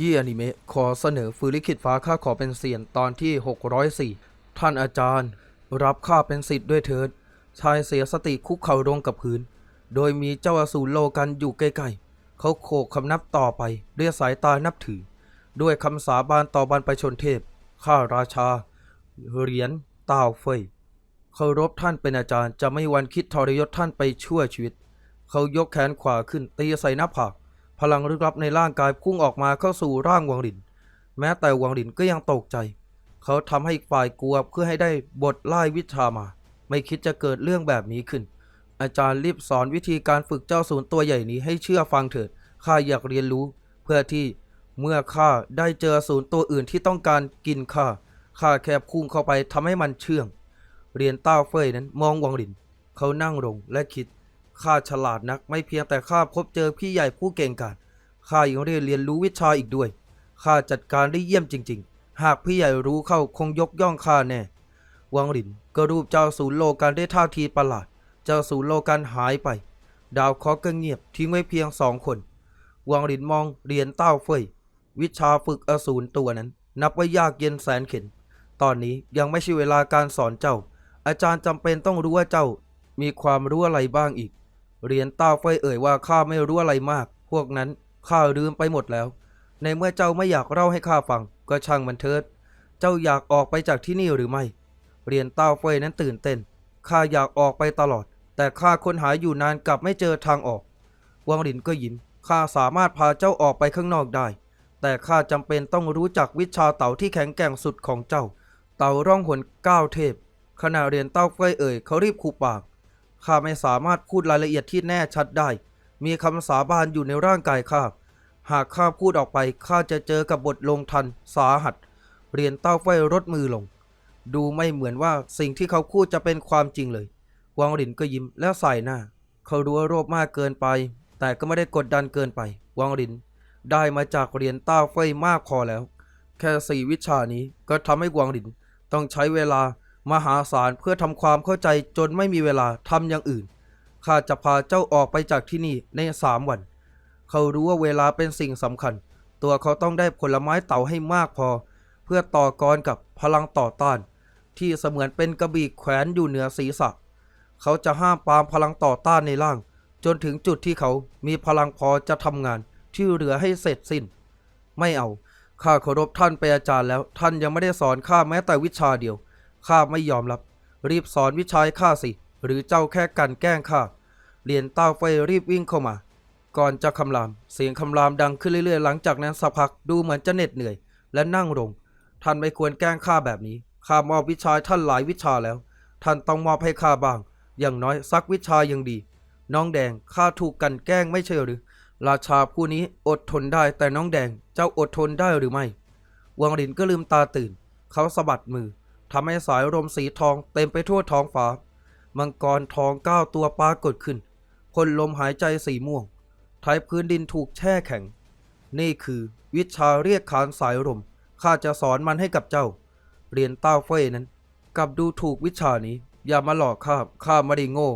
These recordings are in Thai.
ยี่อนิเมะขอเสนอฟืนลิขิตฟ้าข้าขอเป็นเซียนตอนที่ 604 ท่านอาจารย์ รับข้าเป็นสิทธิ์ด้วยเถิด ชายเสียสติคุกเข่าลงกับพื้น โดยมีเจ้าอสูรโลกันอยู่ใกล้ๆ เขาโขกคำนับต่อไปด้วยสายตานับถือ ด้วยคำสาบานต่อบรรพชนเทพ ข้าราชา เหรียญต้าเฟยเคารพท่านเป็นอาจารย์จะไม่วันคิดทรยศท่านไปชั่วชีวิต เขายกแขนขวาขึ้นตีใส่หน้าผาก พลังลึกลับในร่างกายพุ่งออกมาเข้าสู่ร่างวังหลิน แม้แต่วังหลินก็ยังตกใจ เขาทำให้ฝ่ายกลัวเพื่อให้ได้บทไล่วิชามา ไม่คิดจะเกิดเรื่องแบบนี้ขึ้น อาจารย์รีบสอนวิธีการฝึกเจ้าศูนย์ตัวใหญ่นี้ให้เชื่อฟังเถิดข้าอยากเรียนรู้ เพื่อที่เมื่อข้าได้เจอศูนย์ตัวอื่นที่ต้องการกินข้าข้าแค่พุ่งเข้าไปทำให้มันเชื่อง เรียนต้าเฟยนั้นมองวังหลิน เขานั่งลงและคิด ข้าฉลาดนักไม่เพียงแต่ข้าพบเจอพี่ใหญ่ผู้เก่งกาจข้ายังได้เรียนรู้วิชาอีกด้วยข้าจัดการได้เยี่ยมจริง ๆ หากพี่ใหญ่รู้เข้าคงยกย่องข้าแน่ วังหลินก็รูปเจ้าศูนย์โลกันได้ท่าทีประหลาด เจ้าศูนย์โลกันหายไป ดาวเคราะห์ก็เงียบทิ้งไว้เพียงสองคน วังหลินมองเรียนเต้าเฟยวิชาฝึกอสูรตัวนั้น นับว่ายากเย็นแสนเข็ญตอนนี้ยังไม่ใช่เวลาการสอนเจ้า อาจารย์จำเป็นต้องรู้ว่าเจ้ามีความรู้อะไรบ้างอีก เรียนต้าเฟเอ่ยว่าข้าไม่รู้อะไรมาก พวกนั้นข้าลืมไปหมดแล้ว ในเมื่อเจ้าไม่อยากเล่าให้ข้าฟัง ก็ช่างมันเถิด เจ้าอยากออกไปจากที่นี่หรือไม่เรียนต้าเฟนั้นตื่นเต้น ข้าอยากออกไปตลอด แต่ข้าค้นหาอยู่นานกลับไม่เจอทางออก วังหลินก็ยิ้ม ข้าสามารถพาเจ้าออกไปข้างนอกได้ แต่ข้าจำเป็นต้องรู้จักวิชาเต่าที่แข็งแกร่งสุดของเจ้า เต่าร่องหนก้าวเทพ ขณะเรียนเต้าเฟเอ่ยเขารีบคูปาก ข้าไม่สามารถพูดรายละเอียดที่แน่ชัดได้ มีคำสาบานอยู่ในร่างกายข้า หากข้าพูดออกไปข้าจะเจอกับบทลงทันสาหัส เรียนเต้าไฟรดมือลง ดูไม่เหมือนว่าสิ่งที่เขาพูดจะเป็นความจริงเลย วังหลินก็ยิ้มแล้วใส่หน้า เขารู้ว่าโรคมากเกินไป แต่ก็ไม่ได้กดดันเกินไป วังหลิน ได้มาจากเรียนเต้าไฟมากพอแล้ว แค่สี่วิชานี้ก็ทำให้วางหลินต้องใช้เวลา มหาศาลเพื่อทำความเข้าใจจนไม่มีเวลาทำอย่างอื่น ข้าจะพาเจ้าออกไปจากที่นี่ในสามวัน เขารู้ว่าเวลาเป็นสิ่งสำคัญ ตัวเขาต้องได้ผลไม้เต่าให้มากพอ เพื่อต่อกรกับพลังต่อต้าน ที่เสมือนเป็นกระบี่แขวนอยู่เหนือศีรษะ เขาจะห้ามปามพลังต่อต้านในร่าง จนถึงจุดที่เขามีพลังพอจะทำงานที่เหลือให้เสร็จสิ้น ไม่เอาข้าเคารพท่านเป็นอาจารย์แล้ว ท่านยังไม่ได้สอนข้าแม้แต่วิชาเดียว ข้าไม่ยอมรับ รีบสอนวิชาให้ข้าสิ หรือเจ้าแค่กันแกล้งข้าเหรียนเต้าไฟรีบวิ่งเข้ามา ก่อนจะคำราม เสียงคำรามดังขึ้นเรื่อยๆ หลังจากนั้นสักพักดูเหมือนจะเหน็ดเหนื่อย และนั่งลง ท่านไม่ควรแกล้งข้าแบบนี้ ข้ามอบวิชาท่านหลายวิชาแล้ว ท่านต้องมอบให้ข้าบ้าง อย่างน้อยสักวิชายังดี น้องแดง ข้าถูกกันแกล้งไม่ใช่หรือ ราชาผู้นี้อดทนได้ แต่น้องแดง เจ้าอดทนได้หรือไม่ วังหลินก็ลืมตาตื่น เขาสะบัดมือ ทำให้สายลมสีทองเต็มไปทั่วท้องฟ้า มังกรทองเก้าตัวปรากฏขึ้นพ่นลมหายใจสีม่วงท้ายพื้นดินถูกแช่แข็ง นี่คือวิชาเรียกขานสายลมข้าจะสอนมันให้กับเจ้า เรียนเต้าเฟยนั้นกลับดูถูกวิชานี้ อย่ามาหลอกข้าข้าไม่ได้โง่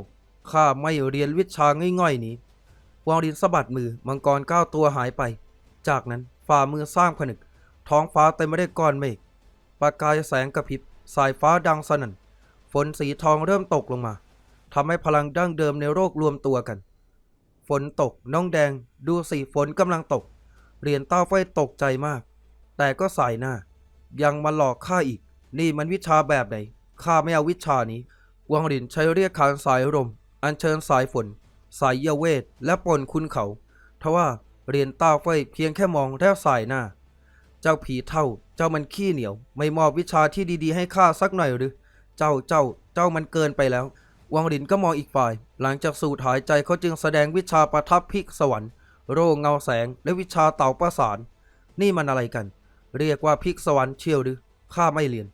ข้าไม่เรียนวิชาง่อยๆนี้วางดินสะบัดมือมังกรเก้าตัวหายไป จากนั้นฝ่ามือสร้างผนึก ท้องฟ้าเต็มไปด้วยก้อนเมฆประกายแสงกระพริบ สายฟ้าดังสนั่น ฝนสีทองเริ่มตกลงมาทำให้พลังดั้งเดิมในโรครวมตัวกัน ฝนตกน้องแดงดูสิฝนกำลังตกเรียนเต้าไฟตกใจมาก แต่ก็สายหน้า ยังมาหลอกข้าอีก นี่มันวิชาแบบไหนข้าไม่เอาวิชานี้ วังหลินใช้เรียกขานสายลมอัญเชิญสายฝน สายเยาเวท และปนคุณเขาทว่าเรียนเต้าไฟเพียงแค่มองแล้วสายหน้า เจ้าผีเท่า เจ้ามันขี้เหนียว ไม่มอบวิชาที่ดีๆให้ข้าสักหน่อยหรือ เจ้าเจ้า เจ้ามันเกินไปแล้ว วังหลินก็มองอีกฝ่าย หลังจากสูดหายใจเขาจึงแสดงวิชาประทับพิกสวรรค์ โร่เงาแสง และวิชาเต่าประสาน นี่มันอะไรกัน เรียกว่าพิกสวรรค์เชียวหรือ ข้าไม่เรียน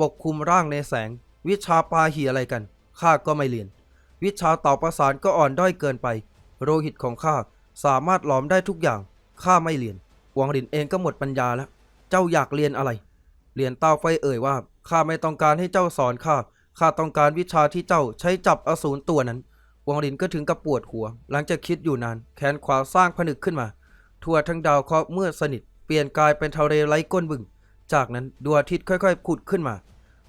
ปกคลุมร่างในแสง วิชาปาหีอะไรกัน ข้าก็ไม่เรียน วิชาเต่อประสานก็อ่อนด้อยเกินไปโลหิตของข้าสามารถหลอมได้ทุกอย่าง ข้าไม่เรียน วังหลินเองก็หมดปัญญาแล้ว เจ้าอยากเรียนอะไร เรียนเต้าไฟเอ่ยว่า ข้าไม่ต้องการให้เจ้าสอนข้า ข้าต้องการวิชาที่เจ้าใช้จับอสูรตัวนั้น วังลินก็ถึงกับปวดหัว หลังจากคิดอยู่นาน แขนขวาสร้างผนึกขึ้นมา ทั่วทั้งดาวเคราะห์มืดสนิท เปลี่ยนกายเป็นทะเลไร้ก้นบึง จากนั้นดวงอาทิตย์ค่อยๆผุดขึ้นมา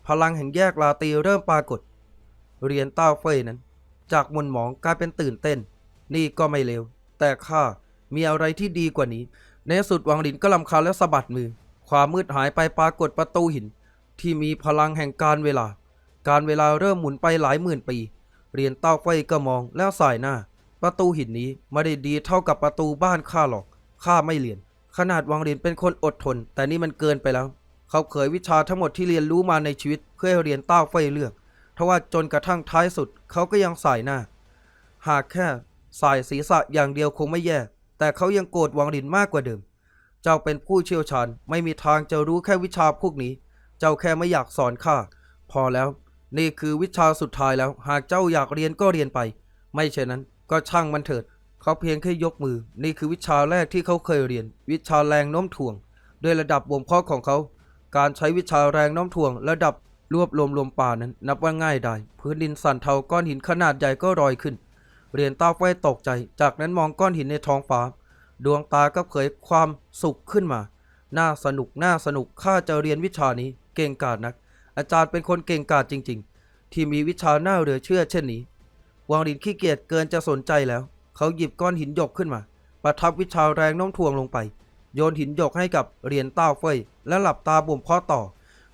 พลังแห่งแยกลาตีเริ่มปรากฏ เรียนเต้าเฟยนั้น จากมุนหมองกลายเป็นตื่นเต้น นี่ก็ไม่เลว แต่ข้ามีอะไรที่ดีกว่านี้ ในสุดวังลินก็ลำคาญและสะบัดมือ ความมืดหายไปปรากฏประตูหิน ที่มีพลังแห่งการเวลา การเวลาเริ่มหมุนไปหลายหมื่นปี เรียนเต้าไฟก็มองแล้วสายหน้า ประตูหินนี้ไม่ได้ดีเท่ากับประตูบ้านข้าหรอก ข้าไม่เรียน ขนาดวังเรียนเป็นคนอดทน แต่นี่มันเกินไปแล้ว เขาเผยวิชาทั้งหมดที่เรียนรู้มาในชีวิต เพื่อให้เรียนเต้าไฟเลือกทว่าจนกระทั่งท้ายสุด เขาก็ยังสายหน้า หากแค่สายศีรษะอย่างเดียวคงไม่แย่ แต่เขายังโกรธวังลินมากกว่าเดิม เจ้าเป็นผู้เชี่ยวชาญไม่มีทางจะรู้แค่วิชาพวกนี้ เจ้าแค่ไม่อยากสอนข้าพอแล้ว นี่คือวิชาสุดท้ายแล้ว หากเจ้าอยากเรียนก็เรียนไป ไม่เช่นนั้น ก็ช่างมันเถิด เขาเพียงแค่ยกมือ นี่คือวิชาแรกที่เขาเคยเรียน วิชาแรงโน้มถ่วง ด้วยระดับบ่มเพาะของเขา การใช้วิชาแรงโน้มถ่วง ระดับรวบรวมลมป่านั้น นับว่าง่ายได้พื้นดินสั่นเทาก้อนหินขนาดใหญ่ก็ลอยขึ้น เรียนต้าไฟตกใจ จากนั้นมองก้อนหินในท้องฟ้า ดวงตาก็เผยความสุขขึ้นมา น่าสนุกน่าสนุกข้าจะเรียนวิชานี้เก่งกาจนัก อาจารย์เป็นคนเก่งกาจจริง ๆ ที่มีวิชาหน้าเหลือเชื่อเช่นนี้วางดินขี้เกียจเกินจะสนใจแล้ว เขาหยิบก้อนหินหยกขึ้นมา ประทับวิชาแรงโน้มถ่วงลงไป โยนหินหยกให้กับเหรียญเต้าเฟยและหลับตาบ่มเพาะต่อ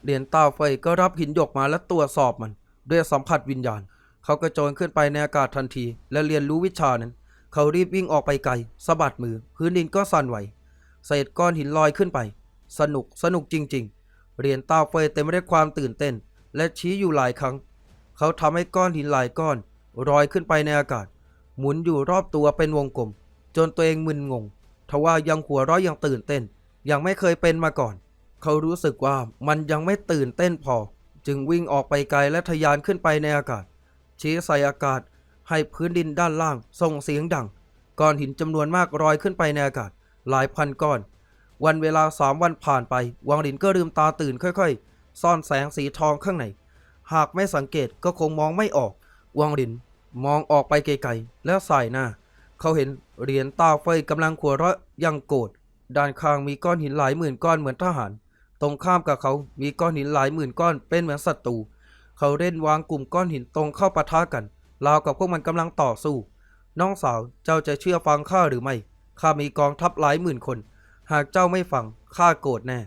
เหรียญเต้าเฟยก็รับหินหยกมาและตรวจสอบมัน ด้วยสัมผัสวิญญาณ เขากระโจนขึ้นไปในอากาศทันที และเรียนรู้วิชานั้น เขารีบวิ่งออกไปไกลสะบัดมือ พื้นดินก็สั่นไหว เศษก้อนหินลอยขึ้นไป สนุกสนุกจริง ๆ เหรียญเตาเฟยเต็มไปด้วยความตื่นเต้น และชี้อยู่หลายครั้ง เขาทำให้ก้อนหินหลายก้อนลอยขึ้นไปในอากาศ หมุนอยู่รอบตัวเป็นวงกลม จนตัวเองมึนงงทว่ายังหัวเราะยังตื่นเต้น ยังไม่เคยเป็นมาก่อน เขารู้สึกว่ามันยังไม่ตื่นเต้นพอ จึงวิ่งออกไปไกลและทะยานขึ้นไปในอากาศชี้ใส่อากาศ ให้พื้นดินด้านล่างส่งเสียงดัง ก้อนหินจำนวนมากลอยขึ้นไปในอากาศ หลายพันก้อน วันเวลาสามวันผ่านไป วังหลินก็ลืมตาตื่นค่อยๆ ซ่อนแสงสีทองข้างใน หากไม่สังเกตก็คงมองไม่ออก วังหลินมองออกไปไกลๆ แล้วสายหน้า เขาเห็นเหรียญตาเฟยกำลังขัวเราะยังโกรธ ด้านข้างมีก้อนหินหลายหมื่นก้อนเหมือนทหาร ตรงข้ามกับเขามีก้อนหินหลายหมื่นก้อนเป็นเหมือนศัตรู เขาเล่นวางกลุ่มก้อนหินตรงเข้าปะทะกัน เรากับพวกมันกำลังต่อสู้ น้องสาวเจ้าจะเชื่อฟังข้าหรือไม่ข้ามีกองทัพหลายหมื่นคน หากเจ้าไม่ฟังข้าโกรธแน่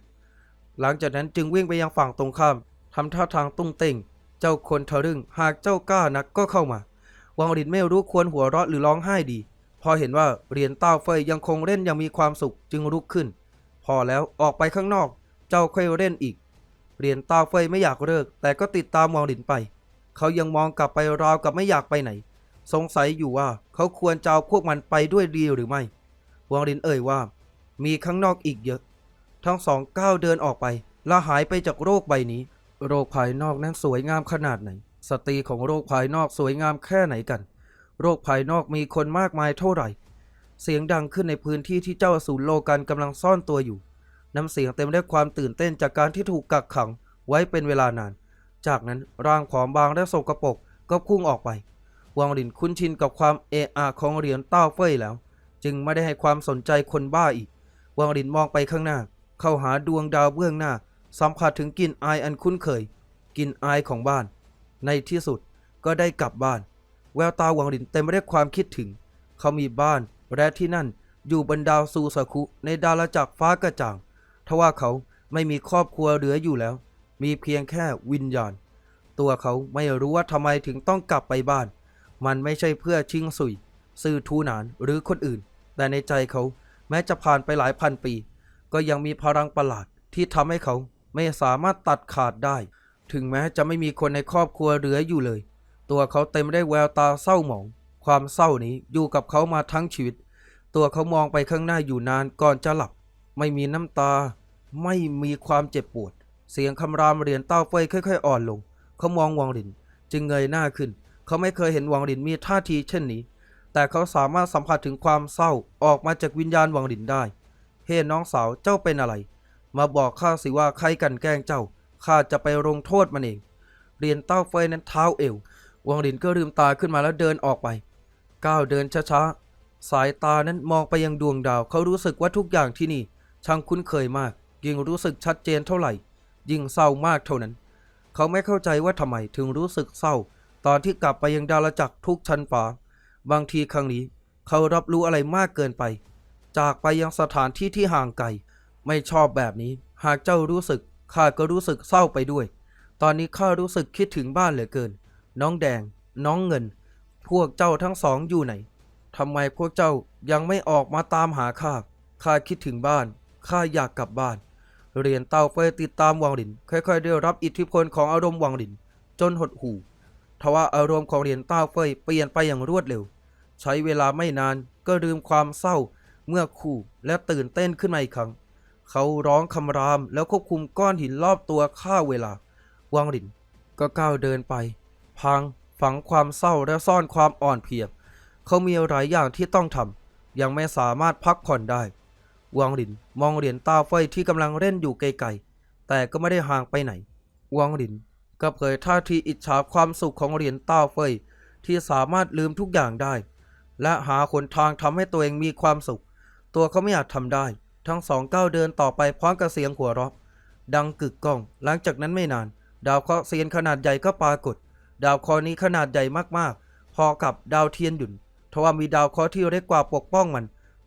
หลังจากนั้นจึงวิ่งไปยังฝั่งตรงข้ามทำท่าทางตุ้งเต่ง เจ้าคนทะลึ่ง หากเจ้ากล้านักก็เข้ามา วังหลินไม่รู้ควรหัวเราะหรือร้องไห้ดี พอเห็นว่าเหรียญเต้าเฟยยังคงเล่นอยังมีความสุขจึงลุกขึ้น พอแล้วออกไปข้างนอก เจ้าค่อยเล่นอีก เหรียญเต้าเฟยไม่อยากเลิก แต่ก็ติดตามวังหลินไป เขายังมองกลับไปราวกับไม่อยากไปไหน สงสัยอยู่ว่าเขาควรจะเอาพวกมันไปด้วยดีหรือไม่วังหลินเอ่ยว่า มีข้างนอกอีกเยอะ ทั้งสองก้าวเดินออกไปและหายไปจากโรคใบนี้ โรคภายนอกนั้นสวยงามขนาดไหน สตรีของโรคภายนอกสวยงามแค่ไหนกัน โรคภายนอกมีคนมากมายเท่าไหร่ เสียงดังขึ้นในพื้นที่ที่เจ้าอสูรโลกันกำลังซ่อนตัวอยู่ น้ำเสียงเต็มด้วยความตื่นเต้นจากการที่ถูกกักขังไว้เป็นเวลานาน จากนั้นร่างผอมบางและโสกปรกก็พุ่งออกไป วังหลินคุ้นชินกับความเอะอะของเหรียญเต้าเฟ้ยแล้ว จึงไม่ได้ให้ความสนใจคนบ้าอีก วังหลินมองไปข้างหน้า เข้าหาดวงดาวเบื้องหน้า สัมผัสถึงกลิ่นอายอันคุ้นเคยกลิ่นอายของบ้าน ในที่สุดก็ได้กลับบ้าน แววตาวังหลินเต็มไปด้วยความคิดถึง เขามีบ้านและที่นั่นอยู่บนดาวซูสาคุในดาวจักรฟ้ากระจ่างทว่าเขาไม่มีครอบครัวเหลืออยู่แล้ว มีเพียงแค่วิญญาณ ตัวเขาไม่รู้ว่าทำไมถึงต้องกลับไปบ้าน มันไม่ใช่เพื่อชิงสุย ซื่อทูหนานหรือคนอื่น แต่ในใจเขาแม้จะผ่านไปหลายพันปี ก็ยังมีพลังประหลาดที่ทำให้เขาไม่สามารถตัดขาดได้ ถึงแม้จะไม่มีคนในครอบครัวเหลืออยู่เลย ตัวเขาเต็มด้วยแววตาเศร้าหมอง ความเศร้านี้อยู่กับเขามาทั้งชีวิต ตัวเขามองไปข้างหน้าอยู่นานก่อนจะหลับ ไม่มีน้ำตา ไม่มีความเจ็บปวด เสียงคำรามเหรียญเต้าเฟยค่อยๆ อ่อนลง เขามองวังหลิน จึงเงยหน้าขึ้น เขาไม่เคยเห็นวังหลินมีท่าทีเช่นนี้ แต่เขาสามารถสัมผัสถึงความเศร้าออกมาจากวิญญาณวังหลินได้ เฮ้น้องสาวเจ้าเป็นอะไร มาบอกข้าสิว่าใครกันแกล้งเจ้า ข้าจะไปลงโทษมันเอง เหรียญเต้าเฟยนั้นเท้าเอว วังหลินก็ลืมตาขึ้นมาแล้วเดินออกไป ก้าวเดินช้าๆ สายตานั้นมองไปยังดวงดาว เขารู้สึกว่าทุกอย่างที่นี่ช่างคุ้นเคยมาก ยิ่งรู้สึกชัดเจนเท่าไหร่ ยิ่งเศร้ามากเท่านั้น เขาไม่เข้าใจว่าทำไมถึงรู้สึกเศร้า ตอนที่กลับไปยังดาราจักรทุกชั้นฟ้าบางทีครั้งนี้ เขารับรู้อะไรมากเกินไป จากไปยังสถานที่ที่ห่างไกลไม่ชอบแบบนี้ หากเจ้ารู้สึกข้าก็รู้สึกเศร้าไปด้วย ตอนนี้ข้ารู้สึกคิดถึงบ้านเหลือเกิน น้องแดง น้องเงิน พวกเจ้าทั้งสองอยู่ไหนทำไมพวกเจ้ายังไม่ออกมาตามหาข้าข้าคิดถึงบ้านข้าอยากกลับบ้าน เหรียญเต้าเฟยติดตามวังหลิน ค่อยๆได้รับอิทธิพลของอารมณ์วังหลิน จนหดหู่ทว่าอารมณ์ของเหรียญเต้าเฟยเปลี่ยนไปอย่างรวดเร็ว ใช้เวลาไม่นานก็ลืมความเศร้าเมื่อคู่และตื่นเต้นขึ้นมาอีกครั้ง เขาร้องคำรามแล้วควบคุมก้อนหินรอบตัวฆ่าเวลา วังหลินก็ก้าวเดินไป พังฝังความเศร้าและซ่อนความอ่อนเพลียเขามีหลายอย่างที่ต้องทำยังไม่สามารถพักผ่อนได้ วังหลินมองเหรียญตาเฟที่กำลังเล่นอยู่ไกลๆแต่ก็ไม่ได้ห่างไปไหนวังหลินก็เผยท่าทีอิจฉาความสุขของเหรียญตาเฟยที่สามารถลืมทุกอย่างได้ และหาหนทางทำให้ตัวเองมีความสุข ตัวเขาไม่อาจทำได้ ทั้งสองก้าวเดินต่อไปพร้อมกับเสียงหัวเราะดังกึกก้อง หลังจากนั้นไม่นาน ดาวเคราะห์เซียนขนาดใหญ่ก็ปรากฏ ดาวเคราะห์นี้ขนาดใหญ่มากๆ พอกับดาวเทียนหยุนทว่ามีดาวเคราะห์ที่เล็กกว่าปกป้องมัน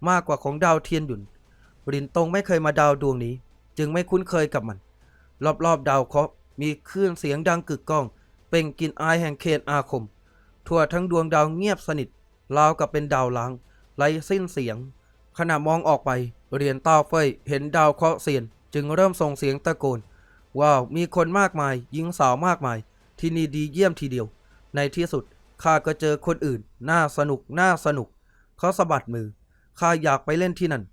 มากกว่าของดาวเทียนหยุน รินตงไม่เคยมาดาวดวงนี้ จึงไม่คุ้นเคยกับมัน รอบๆดาวเคราะห์มีคลื่นเสียงดังกึกก้อง เปล่งกลินอายแห่งเขตอาคม ทั่วทั้งดวงดาวเงียบสนิทราวกับเป็นดาวล้างไร้สิ้นเสียง ขณะมองออกไปเรียญต้าเฟยเห็นดาวเคราะห์เซียน จึงเริ่มส่งเสียงตะโกนว้าวมีคนมากมายหญิงสาวมากมาย ที่นี่ดีเยี่ยมทีเดียว ในที่สุดข้าก็เจอคนอื่น น่าสนุกน่าสนุก เขาสะบัดมือข้าอยากไปเล่นที่นั่น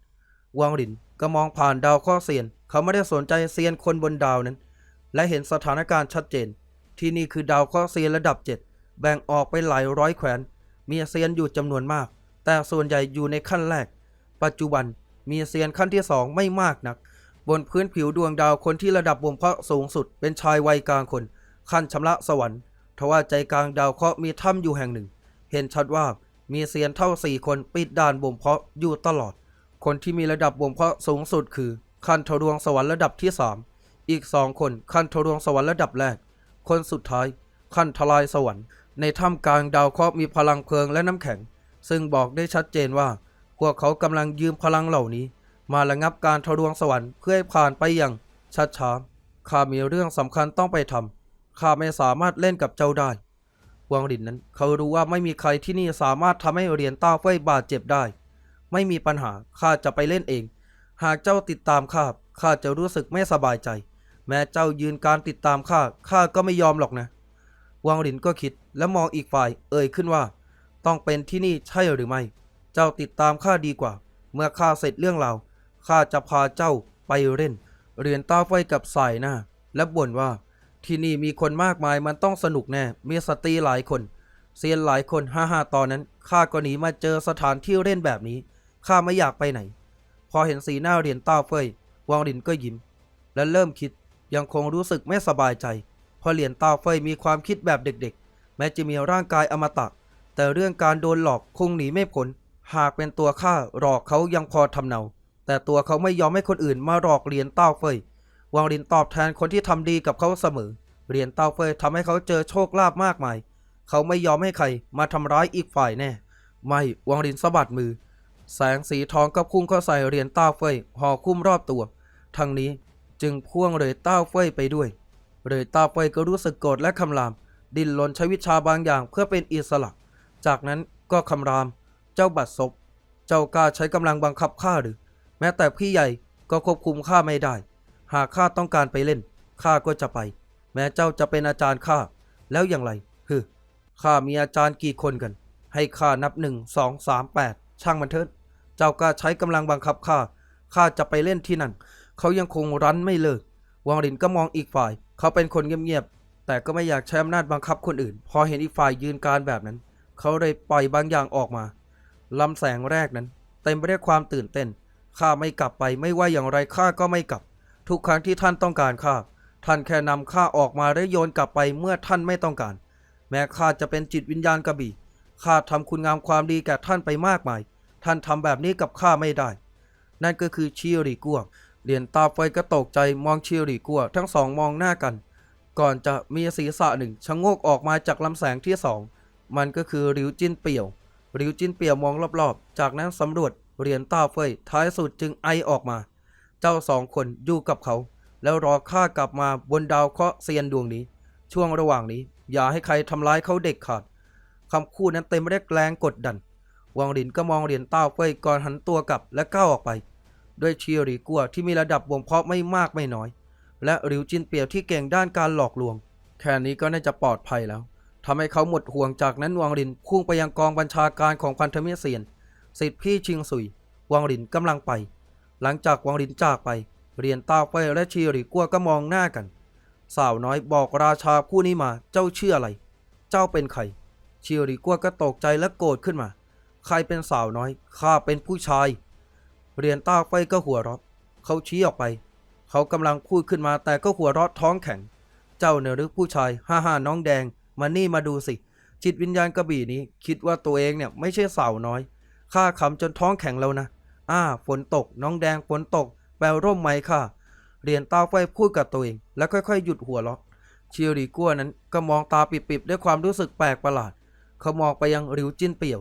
วังหลินก็มองผ่านดาวข้อเซียน เขาไม่ได้สนใจเซียนคนบนดาวนั้น และเห็นสถานการณ์ชัดเจน ที่นี่คือดาวข้อเซียนระดับเจ็ดแบ่งออกไปหลายร้อยแขวน มีเซียนอยู่จำนวนมาก แต่ส่วนใหญ่อยู่ในขั้นแรก ปัจจุบันมีเซียนขั้นที่สองไม่มากนัก บนพื้นผิวดวงดาวคนที่ระดับบ่มเพาะสูงสุด เป็นชายวัยกลางคน ขั้นชำระสวรรค์ทว่าใจกลางดาวเคราะห์มีถ้ำอยู่แห่งหนึ่ง เห็นชัดว่ามีเซียนเท่าสี่คนปิดด่านบ่มเพาะอยู่ตลอด คนที่มีระดับบ่มเพาะสูงสุดคือขันทะลวงสวรรค์ระดับที่สามอีกสองคนขันทะลวงสวรรค์ระดับแรก คนสุดท้ายขันทลายสวรรค์ ในถ้ำกลางดาวเคราะห์มีพลังเพลิงและน้ำแข็ง ซึ่งบอกได้ชัดเจนว่า พวกเขากำลังยืมพลังเหล่านี้ มาระงับการทะลวงสวรรค์เพื่อให้ผ่านไปอย่างชัดช้าข้ามีเรื่องสำคัญต้องไปทำข้าไม่สามารถเล่นกับเจ้าได้ วังหลินนั้น เขารู้ว่าไม่มีใครที่นี่สามารถทำให้เหรียญต้าเฟ้ยบาดเจ็บได้ ไม่มีปัญหา ข้าจะไปเล่นเอง หากเจ้าติดตามข้า ข้าจะรู้สึกไม่สบายใจ แม้เจ้ายืนการติดตามข้า ข้าก็ไม่ยอมหรอกนะ วังหลินก็คิดและมองอีกฝ่าย เอ่ยขึ้นว่า ต้องเป็นที่นี่ใช่หรือไม่ เจ้าติดตามข้าดีกว่า เมื่อข้าเสร็จเรื่องราว ข้าจะพาเจ้าไปเล่นเรียนต้าไฟกับสายหน้า และบ่นว่า ที่นี่มีคนมากมายมันต้องสนุกแน่ มีสตรีหลายคน เซียนหลายคน ฮ่าฮ่าตอนนั้น ข้าก็หนีมาเจอสถานที่เล่นแบบนี้ ข้าไม่อยากไปไหน พอเห็นสีหน้าเหรียนต้าเฟยวังหลินก็ยิ้ม และเริ่มคิดยังคงรู้สึกไม่สบายใจ เพราะเหรียญต้าเฟยมีความคิดแบบเด็กๆ แม้จะมีร่างกายอมตะ แต่เรื่องการโดนหลอกคงหนีไม่พ้นหากเป็นตัวข้าหลอกเขายังพอทำเนา แต่ตัวเขาไม่ยอมให้คนอื่นมาหลอกเหรียญเต้าเฟยวางลินตอบแทนคนที่ทำดีกับเขาเสมอเหรียญเต้าเฟยทำให้เขาเจอโชคลาภมากมาย เขาไม่ยอมให้ใครมาทำร้ายอีกฝ่ายแน่ ไม่วางลินสะบัดมือ แสงสีทองก็พุ่งเข้าใส่เหรียญต้าเฟยห่อคุ้มรอบตัว ทั้งนี้จึงพ่วงเหรียญต้าเฟยไปด้วยเหรียญต้าเฟยก็รู้สึกโกรธและคำราม ดิ้นรนใช้วิชาบางอย่างเพื่อเป็นอิสระ จากนั้นก็คำราม เจ้าบัดซบเจ้ากล้าใช้กำลังบังคับข้าหรือ แม้แต่พี่ใหญ่ก็ควบคุมข้าไม่ได้ หากข้าต้องการไปเล่นข้าก็จะไป แม้เจ้าจะเป็นอาจารย์ข้าแล้วอย่างไรฮึข้ามีอาจารย์กี่คนกัน ให้ข้านับหนึ่งสองสามแปดช่างมันเถิด เจ้ากล้าใช้กำลังบังคับข้า ข้าจะไปเล่นที่นั่น เขายังคงรั้นไม่เลิกวางรินก็มองอีกฝ่าย เขาเป็นคนเงียบๆ แต่ก็ไม่อยากใช้อำนาจบังคับคนอื่น พอเห็นอีกฝ่ายยืนการแบบนั้น เขาเลยปล่อยบางอย่างออกมา ลำแสงแรกนั้น เต็มไปด้วยความตื่นเต้น ข้าไม่กลับไป ไม่ว่าอย่างไรข้าก็ไม่กลับ ทุกครั้งที่ท่านต้องการข้า ท่านแค่นำข้าออกมาและโยนกลับไปเมื่อท่านไม่ต้องการ แม้ข้าจะเป็นจิตวิญญาณกระบี่ข้าทำคุณงามความดีแก่ท่านไปมากมาย ท่านทำแบบนี้กับข้าไม่ได้ นั่นก็คือชิริกัวเหรียญตาไฟก็ตกใจมองชิริกัวทั้งสองมองหน้ากัน ก่อนจะมีศีรษะหนึ่งชะโงกออกมาจากลำแสงที่สอง มันก็คือริวจินเปี่ยว ริวจินเปี่ยวมองรอบๆ จากนั้นสำรวจเหรียญตาเฟยท้ายสุดจึงไอออกมา เจ้าสองคนอยู่กับเขา แล้วรอข้ากลับมาบนดาวเคราะห์เซียนดวงนี้ ช่วงระหว่างนี้ อย่าให้ใครทำร้ายเขาเด็กขาดคำพูดนั้นเต็มไปด้วยแรงกดดัน วางหลินก็มองเหรียญเต้าเฟยก่อนหันตัวกลับและก้าวออกไป ด้วยเชียรีกัวที่มีระดับบ่มเพาะไม่มากไม่น้อย และริวจินเปียวที่เก่งด้านการหลอกลวง แค่นี้ก็น่าจะปลอดภัยแล้วทำให้เขาหมดห่วงจากนั้นวางหลินพุ่งไปยังกองบัญชาการของพันธมิตรเซียนสิทธิพี่ชิงสุยวางหลินกำลังไป หลังจากวางหลินจากไปเรียนต้าเฟยและชีรีกัวก็มองหน้ากัน สาวน้อยบอกราชาผู้นี้มาเจ้าเชื่ออะไร เจ้าเป็นใครชีรีกัวก็ตกใจและโกรธขึ้นมา ใครเป็นสาวน้อย ข้าเป็นผู้ชาย เรียนต้าไฟก็หัวเราะเขาชี้ออกไป เขากำลังพูดขึ้นมาแต่ก็หัวเราะท้องแข็ง เจ้าเนรือผู้ชาย ฮ่าฮ่าน้องแดง มานี่มาดูสิ จิตวิญญาณกระบี่นี้ คิดว่าตัวเองเนี่ยไม่ใช่สาวน้อย ข้าขำจนท้องแข็งแล้วนะ อ้า ฝนตก น้องแดง ฝนตก แปลร่มไหมค่ะ เรียนต้าไฟพูดกับตัวเอง แล้วค่อยๆ หยุดหัวเราะเชียรีกัวนั้นก็มองตาปิบๆด้วยความรู้สึกแปลกประหลาด เขามองไปยังริวจินเปี่ยว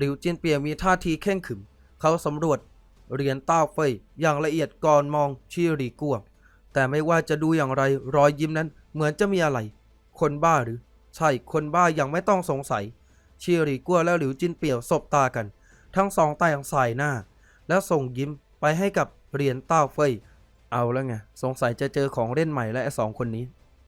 ริวจินเปียมีท่าทีเข่งขึม เขาสำรวจเหรียญต้าเฟยอย่างละเอียดก่อนมองชีรีกัวแต่ไม่ว่าจะดูอย่างไรรอยยิ้มนั้นเหมือนจะมีอะไร คนบ้าหรือ ใช่คนบ้าอยังไม่ต้องสงสัย ชีรีกัวและหลิวจินเปียวสบตากัน ทั้งสองตาอย่างสายหน้า แล้วส่งยิ้มไปให้กับเหรียญต้าเฟยเอาแล้วไงสงสัยจะเจอของเล่นใหม่และไอ้สองคนนี้